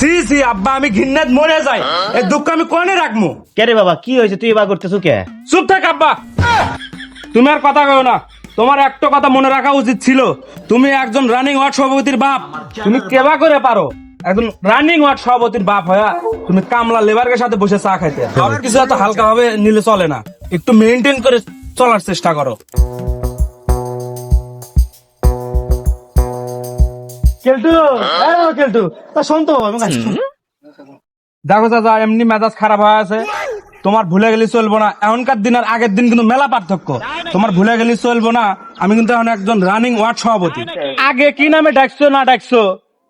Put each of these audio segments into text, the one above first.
C C আব্বা আমি ঘিন্নাত মরে যাই। এই দুঃখ আমি কোনে রাখব কে রে বাবা কি হয়েছে? তুই এবার করতেছো কে? চুপ থাক আব্বা। তুমি আর কথা কও না। তোমার একটা কথা মনে রাখা উচিত ছিল। তুমি একজন রানিং ওয়ার্ড সভাপতির বাপ। তুমি কেবা করে পারো? একজন রানিং ওয়ার্ড সভাপতির বাপ হয়া তুমি কামলা লেবারের সাথে বসে চা খাইতে। কিছু এত হালকা ভাবে নিলে চলে না। একটু মেনটেন করে চলার চেষ্টা করো। কেলটু কেলটু তা শোন তো আমি কাছে দেখো চাচা এমনি মেজাজ খারাপ হয়ে আছে। তোমার ভুলে গেলে চলবো না। এখনকার দিন আর আগের দিন কিন্তু মেলা পার্থক্য। তোমার ভুলে গেলে চলবো না। আমি কিন্তু এখন একজন রানিং ওয়ার্ড সভাপতি। আগে কি নামে ডাকছো না ডাকছো?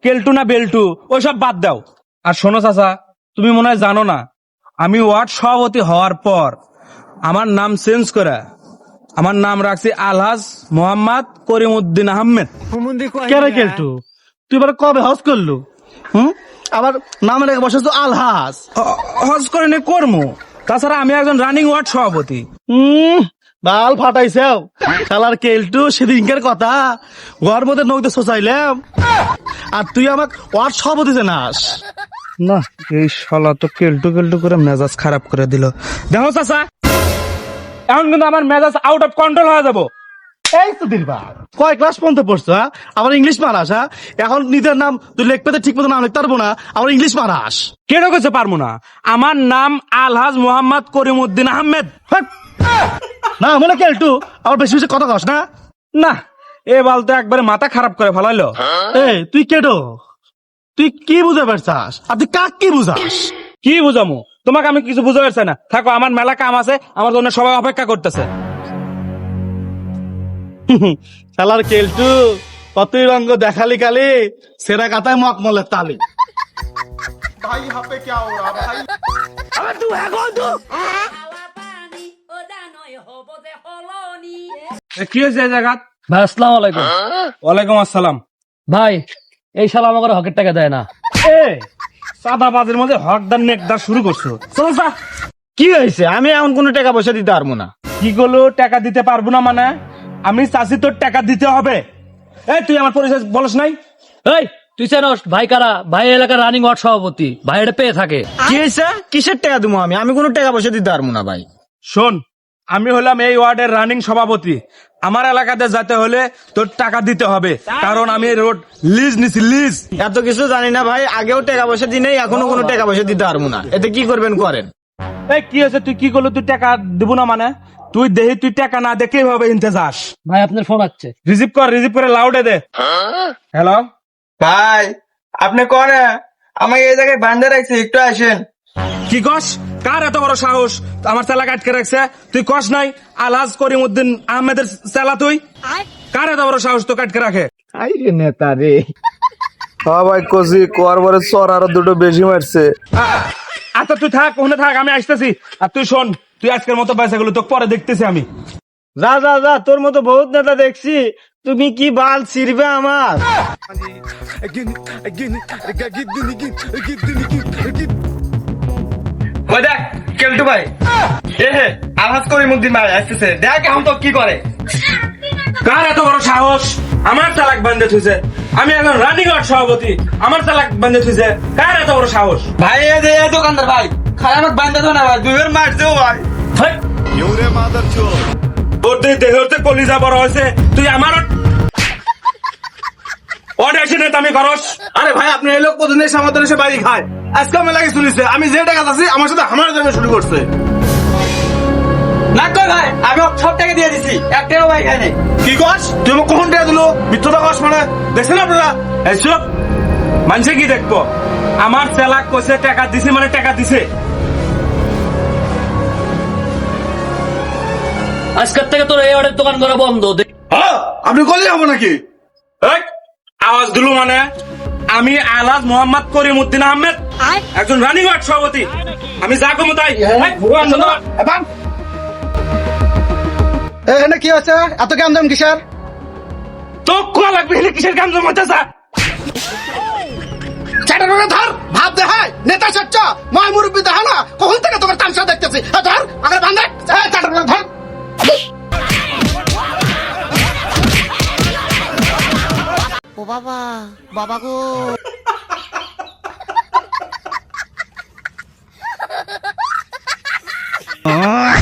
কেলটু না বেলটু? ওইসব বাদ দাও। আর শোনো চাচা তুমি মনে হয় জানো না আমি ওয়ার্ড সভাপতি হওয়ার পর আমার নাম চেঞ্জ করে আমার নাম রাখছি আলহাজ মোহাম্মদ করিম উদ্দিন আহমেদ কেলটু? তুই এবার কবে হজ করলু? হুম? আবার নাম রেখে বসে তো আলহাস হজ করে নে কর্ম? তাছাড়া আমি একজন রানিং ওয়ার্ড সভাপতি। হুম বাল ফাটাইছেও। শালার কেলটু সেদিনকার কথা। ঘর মধ্যে নৌতে সোচাইলাম আর তুই আমাক ওয়ার্ড সভাপতি জানাস। না এই শালা তো কেলটু কেলটু করে মেজাজ খারাপ করে দিল। দেখো চাচা। এখন কিন্তু আমার মেজাজ আউট অফ কন্ট্রোল হয়ে যাব। এই তো দিলবার। কয় ক্লাস পর্যন্ত পড়ছো হ্যাঁ? আবার ইংলিশ মারাস হ্যাঁ? এখন নিজের নাম তুই লিখতে ঠিক মতো নাম লিখতে পারব না আবার ইংলিশ মারাস। কেন কাছে পারব না? আমার নাম আলহাজ মোহাম্মদ করিমউদ্দিন আহমেদ। না মনে কেলটু আবার বেশি বেশি কথা কস না। না এ বাল তো একবারে মাথা খারাপ করে ফেলাইলো। এই তুই কেটো তুই কি বুঝে পারছাস? আর তুই কাক কি বুঝাস? কি বুঝামু? তোমাকে আমি কিছু বুঝতে পারছি না। থাকো আমার মেলা কাম আছে আমার জন্য সবাই অপেক্ষা করতেছে। শালার কেলটু কতই রঙ্গ দেখালি কালি সেরা কাতায় মকমলের তালি। খাওয়া পানি ওদা নয় হব যে হলনি এ, কি হয়েছে জায়গা ভাই আসসালাম আলাইকুম। ওয়ালাইকুম আসসালাম। ভাই এই শালা আমাকে হকের টাকা দেয় না। এ সাদাবাজের মধ্যে হকদার নেকদার শুরু করছ। চলো যা কি হয়েছে? আমি এমন কোনো টাকা পয়সা দিতে পারব না। কি গুলো টাকা দিতে পারব না মানে? আমি চাষি তোর টাকা দিতে হবে। এই তুই আমার পরিচয় বলস নাই? এই তুই জানোস ভাই কারা? ভাই এলাকার রানিং ওয়ার্ড সভাপতি। ভাই এটা পেয়ে থাকে। কি হয়েছে? কিসের টাকা দেবো আমি? আমি কোনো টাকা পয়সা দিতে পারব না ভাই। শোন আমি হলাম এই ওয়ার্ডের রানিং সভাপতি। আমার এলাকাতে যেতে হলে তোর টাকা দিতে হবে। কারণ আমি এই রোড লিজ নিছি লিজ এত কিছু জানি না ভাই। আগেও টাকা পয়সা দিই নাই এখনও কোনো টাকা পয়সা দিতে পারব না। এতে কি করবেন করেন। এই কি হয়েছে? তুই কি করল? তুই টাকা দিব না মানে? তুই দেহি তুই টাকা না দেখে ভাবে ইনতে যাস ভাই আপনার ফোন আসছে। রিসিভ কর রিসিভ করে লাউডে দে। হ্যালো ভাই আপনি কোন? আমাকে এই জায়গায় বান্ধে রাখছি একটু আসেন। কি কস? কার এত বড় সাহস? আমার চেলা কাটকে রাখছে। তুই কস নাই? আলহাজ করিম উদ্দিন আহমেদের চেলা তুই? কার এত বড় সাহস তো কাটকে রাখে? আই রে নেতা রে। হ্যাঁ ভাই কষি কোয়ার পরে চর আরও দুটো বেশি মারছে। আ- আচ্ছা তুই থাক ওখানে থাক আমি আসতেছি। আর তুই শোন তুই আজকের মতো পয়সাগুলো তোকে পরে দেখতেছি আমি। যা যা যা তোর মতো বহুত নেতা দেখছি। তুমি কি বাল ছিড়বে আমার? ওই দেখ কেলটু ভাই। এ হে আলহাজ করিমুদ্দিন ভাই আসতেছে। দেখ এখন তো কি করে। কার এত বড় সাহস? আমার চালাক বান্ধে থুইছে আমি এখন রানিং ওয়ার্ড সভাপতি আমার চালাক বান্ধে থুইছে কার এত বড় সাহস? ভাই এই যে দোকানদার ভাই খাই আমাকে বান্ধে তো না ভাই দুইবার মার ও ভাই। হেই! ওর দেহ দেহতে কলিজা বড় হয়েছে তুই আমার অর্ডার আমি খরচ। আরে ভাই আপনি এই লোক প্রতিদিন এসে এসে বাড়ি খায়? আজকে আমি লাগে শুনেছে আমি যে টাকা আছি আমার সাথে আমার জন্য শুরু করছে। না কই ভাই আমি ওকে সব টাকা দিয়ে দিছি। একটাও ভাই খাই কি কস? তুই আমাকে কখন টাকা দিলো? কস মানে। দেখছেন আপনারা? এইসব মানুষে কি দেখব? আমার চালাক কইছে টাকা দিছে মানে টাকা দিছে। আজকের থেকে তোর এই ওয়ার্ডের দোকান করা বন্ধ হ্যাঁ আপনি করলে হব নাকি? আওয়াজ দিলু মানে? আমি আলাজ মোহাম্মদ করিম উদ্দিন আহমেদ একজন রানিং ওয়ার্ড সভাপতি। আমি যা কমু তাই। এখানে কি আছে এত কেমন দাম কিসের? তো কোয়া লাগবে? হেলে কিসের কাম জমাতে যা চাটার ধর ভাব দেখায় নেতা সচ্চা ময় মুরব্বী দেখা না কখন থেকে তোমার তামসা দেখতেছি? ধর আগে বান্ধে চাটার ধর। বাবা বাবা গো। Oh